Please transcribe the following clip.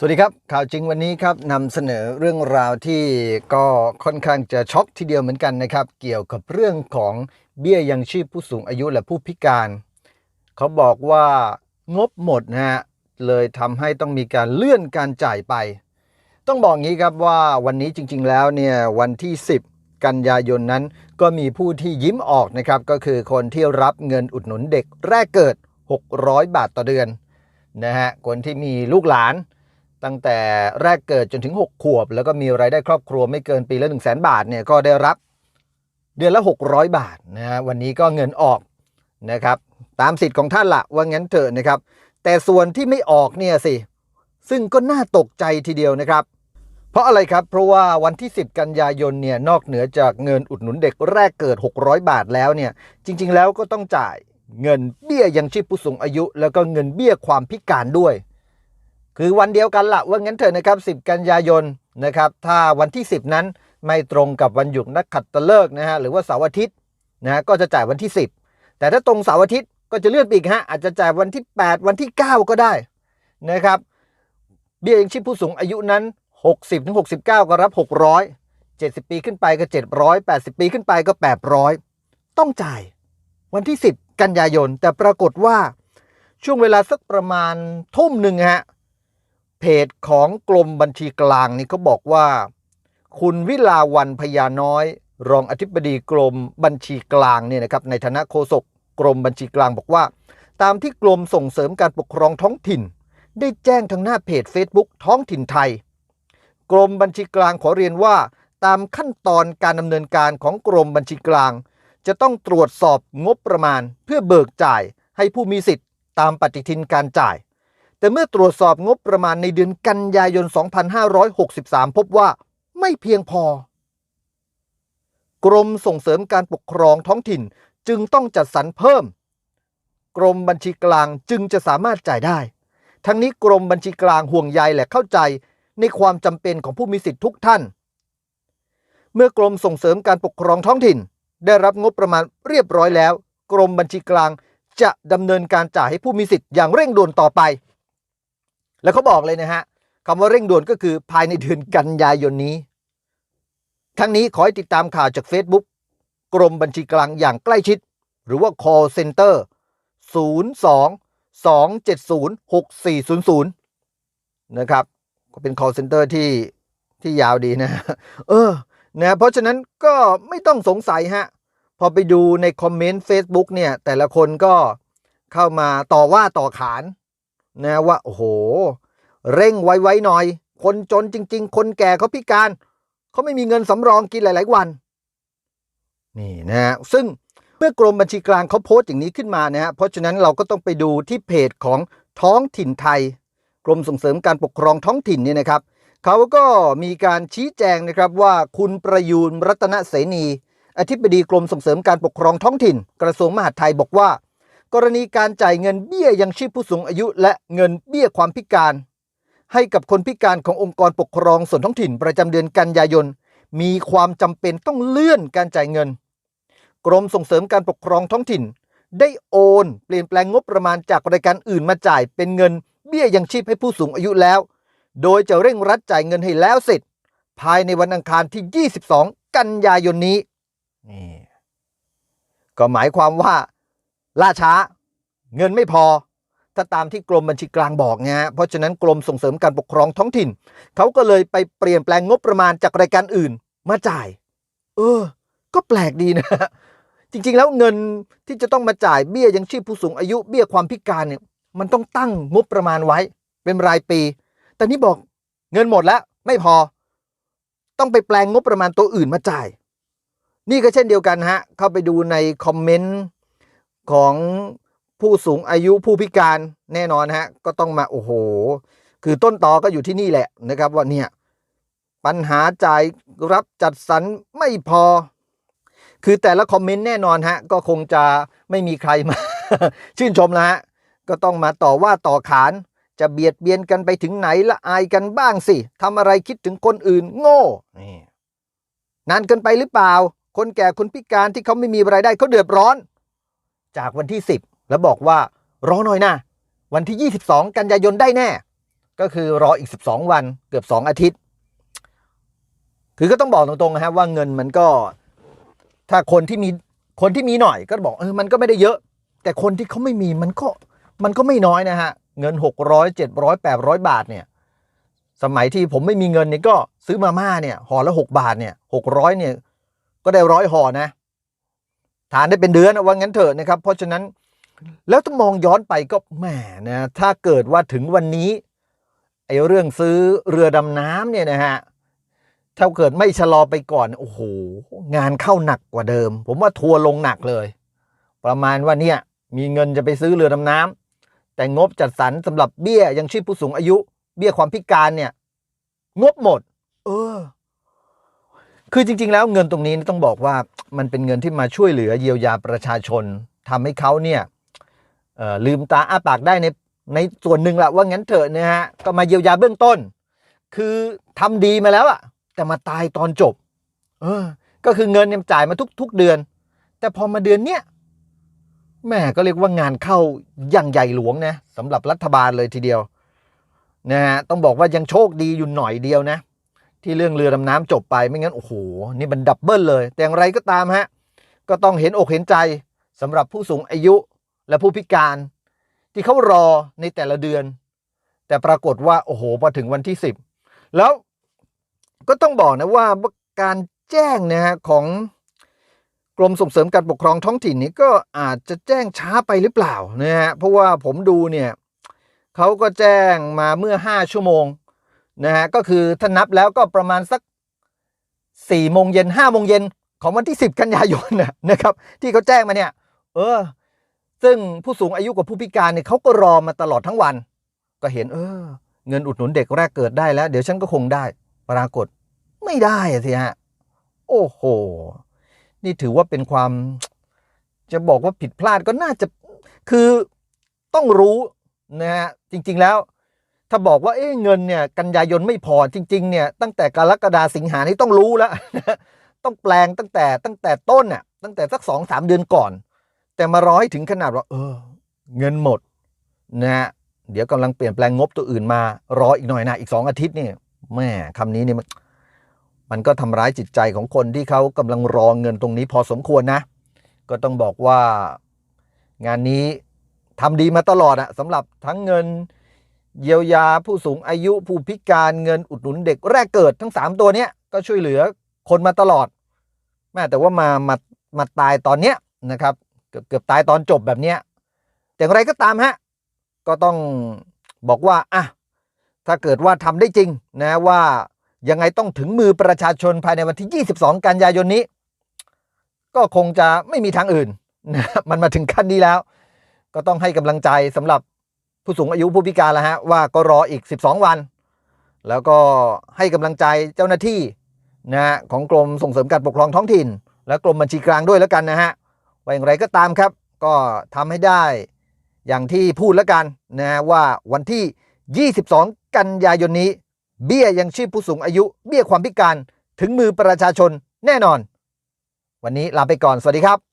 สวัสดีครับ ข่าวจริงวันนี้ครับนำเสนอเรื่องราวที่ก็ค่อนข้างจะช็อกทีเดียวเหมือนกันนะครับ เกี่ยวกับเรื่องของเบี้ยยังชีพผู้สูงอายุและผู้พิการ เขาบอกว่างบหมดนะฮะเลยทำให้ต้องมีการเลื่อนการจ่ายไป ต้องบอกงี้ครับว่าวันนี้จริง ๆ แล้วเนี่ยวันที่ 10 กันยายนนั้น ก็มีผู้ที่ยิ้มออกนะครับก็คือคนที่รับเงินอุดหนุนเด็กแรกเกิด 600 บาทต่อเดือนนะฮะคนที่มีลูกหลาน ตั้งแต่แรกเกิดจนถึง 6 ขวบ แล้วก็มีรายได้ครอบครัวไม่เกินปีละ1 0 0 0 0แบาทเนี่ยก็ได้รับเดือนละ 600 บาทนะฮะวันนี้ก็เงินออกนะครับตามสิทธิ์ของท่านละว่างั้นเถอะนะครับ แต่ส่วนที่ไม่ออกเนี่ยสิ ซึ่งก็น่าตกใจทีเดียวนะครับ เพราะอะไรครับเพราะว่าวันที่ 10 กันยายนเนี่ยนอกเหนือจากเงินอุดหนุนเด็กแรกเกิด 600 บาทแล้วเนี่ยจริง ๆ แล้วก็ต้องจ่ายเงินเบี้ยยังชีพผู้สูงอายุ แล้วก็เงินเบี้ยความพิการด้วย คือวันเดียวกันละว่างั้นเถอะนะครับ 10 กันยายนนะครับ ถ้าวันที่ 10 นั้นไม่ตรงกับวันหยุดนักขัตฤกษ์นะฮะหรือว่าเสาร์อาทิตย์นะฮะก็จะจ่ายวันที่ 10 แต่ถ้าตรงเสาร์อาทิตย์ก็จะเลื่อนไปอีกฮะอาจจะจ่ายวันที่ 8 วันที่ 9 ก็ได้นะครับเบี้ยยังชีพผู้สูงอายุนั้น 60ถึง69 ก็รับ 600 70 ปีขึ้นไปก็ 700 80 ปีขึ้นไปก็ 800 ต้องจ่ายวันที่ 10 กันยายน แต่ปรากฏว่าช่วงเวลาสักประมาณทุ่มหนึ่งฮะ เพจของกรมบัญชีกลางนี่เขาบอกว่า คุณวิลาวันพญาน้อย รองอธิบดีกรมบัญชีกลางเนี่ยนะครับในฐานะโฆษกกรมบัญชีกลางบอกว่า ตามที่กรมส่งเสริมการปกครองท้องถิ่น ได้แจ้งทางหน้าเพจ Facebook ท้องถิ่นไทย กรมบัญชีกลางขอเรียนว่า ตามขั้นตอนการดำเนินการของกรมบัญชีกลาง จะต้องตรวจสอบงบประมาณเพื่อเบิกจ่ายให้ผู้มีสิทธิ์ตามปฏิทินการจ่าย แต่เมื่อตรวจสอบงบประมาณในเดือนกันยายน 2563 พบว่าไม่เพียงพอ กรมส่งเสริมการปกครองท้องถิ่นจึงต้องจัดสรรเพิ่ม กรมบัญชีกลางจึงจะสามารถจ่ายได้ ทั้งนี้กรมบัญชีกลางห่วงใยและเข้าใจในความจำเป็นของผู้มีสิทธิ์ทุกท่าน เมื่อกรมส่งเสริมการปกครองท้องถิ่น ได้รับงบประมาณเรียบร้อยแล้ว กรมบัญชีกลางจะดำเนินการจ่ายให้ผู้มีสิทธิ์อย่างเร่งด่วนต่อไป แล้วเขาบอกเลยนะฮะคำว่าเร่งด่วนก็คือภายในเดือนกันยายนนี้ ทั้งนี้ขอให้ติดตามข่าวจาก Facebook กรมบัญชีกลางอย่างใกล้ชิด หรือว่า call center 02 270 6400 นะครับ ก็เป็น call center ที่ที่ยาวดีนะ เออนะเพราะฉะนั้นก็ไม่ต้องสงสัยฮะ พอไปดูในคอมเมนต์ Facebook เนี่ย แต่ละคนก็เข้ามาต่อว่าต่อขาน นะว่าโอ้โห เร่งไวๆหน่อย คนจนจริง ๆ คนแก่เขาพิการเขาไม่มีเงินสำรองกินหลาย ๆ วัน นี่นะฮะซึ่งเมื่อกรมบัญชีกลางเขาโพสต์อย่างนี้ขึ้นมานะฮะเพราะฉะนั้นเราก็ต้องไปดูที่เพจของท้องถิ่นไทย กรมส่งเสริมการปกครองท้องถิ่นเนี่ยนะครับเขาก็มีการชี้แจงนะครับว่าคุณประยูนรัตนเสนี อธิบดีกรมส่งเสริมการปกครองท้องถิ่น กระทรวงมหาดไทยบอกว่า กรณีการจ่ายเงินเบี้ยยังชีพผู้สูงอายุ และเงินเบี้ยความพิการ ให้กับคนพิการขององค์กรปกครองส่วนท้องถิ่นประจำเดือนกันยายน มีความจำเป็นต้องเลื่อนการจ่ายเงิน กรมส่งเสริมการปกครองท้องถิ่น ได้โอนเปลี่ยนแปลงงบประมาณจากรายการอื่นมาจ่ายเป็นเงินเบี้ยยังชีพให้ผู้สูงอายุแล้ว โดยจะเร่งรัดจ่ายเงินให้แล้วเสร็จ ภายในวันอังคารที่ 22 กันยายนนี้นี่ก็หมายความว่า ล่าช้า เงินไม่พอ ถ้าตามที่กรมบัญชีกลางบอกนะฮะเพราะฉะนั้นกรมส่งเสริมการปกครองท้องถิ่น เขาก็เลยไปเปลี่ยนแปลงงบประมาณจากรายการอื่นมาจ่าย เออ ก็แปลกดีนะจริงๆ แล้วเงินที่จะต้องมาจ่ายเบี้ยยังชีพผู้สูงอายุเบี้ยความพิการเนี่ย มันต้องตั้งงบประมาณไว้ เป็นรายปี แต่นี่บอกเงินหมดแล้วไม่พอ ต้องไปแปลงงบประมาณตัวอื่นมาจ่าย นี่ก็เช่นเดียวกันฮะ เข้าไปดูในคอมเมนต์ ของผู้สูงอายุผู้พิการแน่นอนฮะก็ต้องมาโอ้โห คือต้นตอก็อยู่ที่นี่แหละนะครับว่าเนี่ยปัญหาจ่ายรับจัดสรรไม่พอ คือแต่ละคอมเมนต์แน่นอนฮะก็คงจะไม่มีใครมา ชื่นชมนะฮะก็ต้องมาต่อว่าต่อขานจะเบียดเบียนกันไปถึงไหนละอายกันบ้างสิทำอะไรคิดถึงคนอื่นโง่นานเกินไปหรือเปล่า คนแก่คนพิการที่เขาไม่มีรายได้เขาเดือดร้อน จากวันที่ 10 แล้วบอกว่ารอหน่อยนะ วันที่ 22 กันยายนได้แน่ ก็คือรออีก 12 วันเกือบ 2 อาทิตย์ คือก็ต้องบอกตรงๆนะครับว่าเงินมันก็ถ้าคนที่มีคนที่มีหน่อยก็บอกเออมันก็ไม่ได้เยอะ แต่คนที่เขาไม่มีมันก็มันก็ไม่น้อยนะฮะ เงิน 600 700 800 บาทเนี่ยสมัยที่ผมไม่มีเงินเนี่ยก็ซื้อมาม่าเนี่ยห่อละ 6 บาทเนี่ย600เนี่ยก็ได้ร้อยห่อนะ ทานได้เป็นเดือนนะว่างั้นเถอะนะครับ เพราะฉะนั้นแล้วต้องมองย้อนไปก็แหมนะถ้าเกิดว่าถึงวันนี้ไอ้เรื่องซื้อเรือดำน้ำเนี่ยนะฮะถ้าเกิดไม่ชะลอไปก่อนโอ้โหงานเข้าหนักกว่าเดิม ผมว่าทัวร์ลงหนักเลย ประมาณว่าเนี่ยมีเงินจะไปซื้อเรือดำน้ำแต่งบจัดสรรสำหรับเบี้ยยังชีพผู้สูงอายุ เบี้ยความพิการเนี่ย งบหมด เออ คือจริง ๆ แล้วเงินตรงนี้ต้องบอกว่ามันเป็นเงินที่มาช่วยเหลือเยียวยาประชาชนทำให้เขาเนี่ยลืมตาอ้าปากได้ในในส่วนหนึ่งละว่างั้นเถอะนะฮะก็มาเยียวยาเบื้องต้น คือทำดีมาแล้วอะแต่มาตายตอนจบ เออ ก็คือเงินเนี่ยจ่ายมาทุกทุกเดือน แต่พอมาเดือนเนี้ยแม่ก็เรียกว่างานเข้าอย่างใหญ่หลวงนะสำหรับรัฐบาลเลยทีเดียวนะฮะต้องบอกว่ายังโชคดีอยู่หน่อยเดียวนะ ที่เรื่องเรือดำน้ำจบไปไม่งั้น โอ้โห นี่มันดับเบิลเลย แต่อย่างไรก็ตามฮะ ก็ต้องเห็นอกเห็นใจสำหรับผู้สูงอายุและผู้พิการ ที่เขารอในแต่ละเดือน แต่ปรากฏว่า โอ้โหพอถึงวันที่ 10 แล้วก็ต้องบอกนะว่าการแจ้งนะฮะของกรมส่งเสริมการปกครองท้องถิ่นนี้ก็อาจจะแจ้งช้าไปหรือเปล่านะฮะเพราะว่าผมดูเนี่ยเขาก็แจ้งมาเมื่อ 5 ชั่วโมง นะฮะก็คือถ้านับแล้วก็ประมาณสักสี่โมงเย็นห้าโมงเย็นของวันที่สิบกันยายนนะนะครับ ที่เขาแจ้งมาเนี่ย เออ ซึ่งผู้สูงอายุกับผู้พิการเนี่ยเขาก็รอมาตลอดทั้งวัน ก็เห็น เออ เงินอุดหนุนเด็กแรกเกิดได้แล้ว เดี๋ยวฉันก็คงได้ ปรากฏ ไม่ได้อะสิฮะโอ้โห นี่ถือว่าเป็นความ จะบอกว่าผิดพลาดก็น่าจะคือต้องรู้นะฮะจริง ๆแล้ว ถ้าบอกว่าเอ๊ะเงินเนี่ยกันยายนไม่พอจริงๆเนี่ยตั้งแต่กรกฎาสิงหานี่ต้องรู้แล้ว ต้องแปลงตั้งแต่ตั้งแต่ต้นน่ะตั้งแต่สักสองสามเดือนก่อน แต่มารอใหถึงขนาดว่า เออ เงินหมดนะฮะเดี๋ยวกำลังเปลี่ยนแปลงงบตัวอื่นมารออีกหน่อยนะอีกสองอาทิตย์นี่แม่คำนี้เนี่ยมันมันก็ทำร้ายจิตใจของคนที่เขากำลังรอเงินตรงนี้พอสมควรนะ ก็ต้องบอกว่า งานนี้ทำดีมาตลอดอะสำหรับทั้งเงิน เยียวยาผู้สูงอายุผู้พิการเงินอุดหนุนเด็กแรกเกิดทั้ง 3 ตัวเนี้ยก็ช่วยเหลือคนมาตลอดแม่แต่ว่ามามามาตายตอนเนี้ยนะครับ เกือบเกือบตายตอนจบแบบเนี้ยแต่อย่างไรก็ตามฮะก็ต้องบอกว่าอะถ้าเกิดว่าทำได้จริงนะว่ายังไงต้องถึงมือประชาชนภายในวันที่ 22 กันยายนนี้ ก็คงจะไม่มีทางอื่นนะมันมาถึงขั้นนี้แล้ว ก็ต้องให้กำลังใจสำหรับ ผู้สูงอายุผู้พิการแล้วฮะว่าก็รออีก 12 วัน แล้วก็ให้กำลังใจเจ้าหน้าที่นะฮะของกรมส่งเสริมการปกครองท้องถิ่น และกรมบัญชีกลางด้วยแล้วกันนะฮะว่าอย่างไรก็ตามครับ ก็ทำให้ได้อย่างที่พูดแล้วกันนะฮะว่าวันที่ 22 กันยายนนี้ เบี้ยยังชีพผู้สูงอายุ เบี้ยความพิการถึงมือประชาชนแน่นอน วันนี้ลาไปก่อนสวัสดีครับ